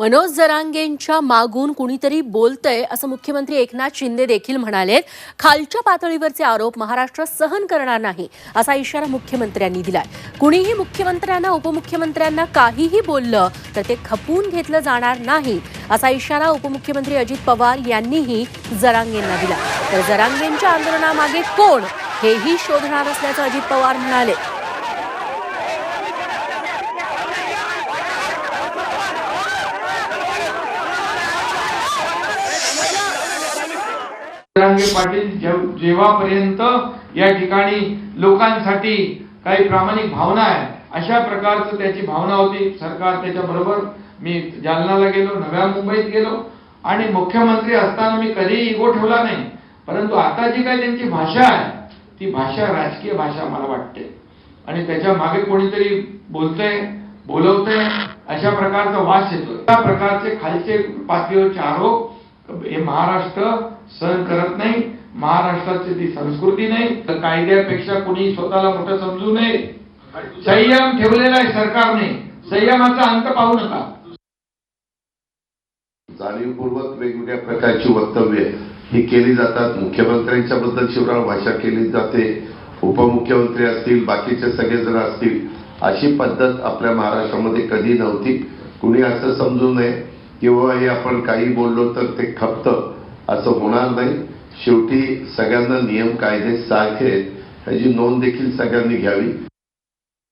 मनोज जरांगेंच्या मागून कुणीतरी बोलतंय असं मुख्यमंत्री एकनाथ शिंदे देखील म्हणाले खालच्या पातळीवरचे आरोप महाराष्ट्र सहन करणार नाही असा इशारा मुख्यमंत्र्यांनी दिलाय. कुणीही मुख्यमंत्र्यांना उपमुख्यमंत्र्यांना काहीही बोललं तर ते खपवून घेतलं जाणार नाही असा इशारा उपमुख्यमंत्री अजित पवार यांनीही जरांगेंना दिला तर जरांगेंच्या आंदोलनामागे कोण हेही शोधणार असल्याचं अजित पवार म्हणाले. पाटील जेव्हापर्यंत या ठिकाणी लोकांसाठी काही प्रामाणिक भावना आहे अशा प्रकारचं त्याची भावना होती. सरकार त्याच्या बरोबर मी जालनाला गेलो नव्या मुंबईत गेलो आणि मुख्यमंत्री असताना मी कधीही इगो ठेवला नाही. परंतु आता जी काही त्यांची भाषा आहे ती भाषा राजकीय भाषा मला वाटते. आणि त्याच्यामागे कोणीतरी बोलतंय बोलवतंय अशा प्रकारचा वास येतो त्या प्रकारचे खालचे पातळीवरचे आरोप हे महाराष्ट्र सहन करत नाही महाराष्ट्राची ती संस्कृती नाही तर कायद्यापेक्षा कोणी स्वतःला मोठं समजू नये. संयम ठेवलेला आहे सरकारने. संयमाचा अंत पाहू नका. जाणीवपूर्वक वेगवेगळ्या प्रकारची वक्तव्य ही केली जातात. मुख्यमंत्र्यांच्या बद्दल शिवराळ भाषा केली जाते. उपमुख्यमंत्री असतील बाकीचे सगळेजण असतील अशी पद्धत आपल्या महाराष्ट्रामध्ये कधी नव्हती. कुणी असं समजू नये. किंवा हे आपण काही बोललो तर ते खपतं. असं होणार नाही. शेवटी सगळ्यांना नियम कायदे सारखे आहेत. ह्याची नोंद देखील सगळ्यांनी घ्यावी.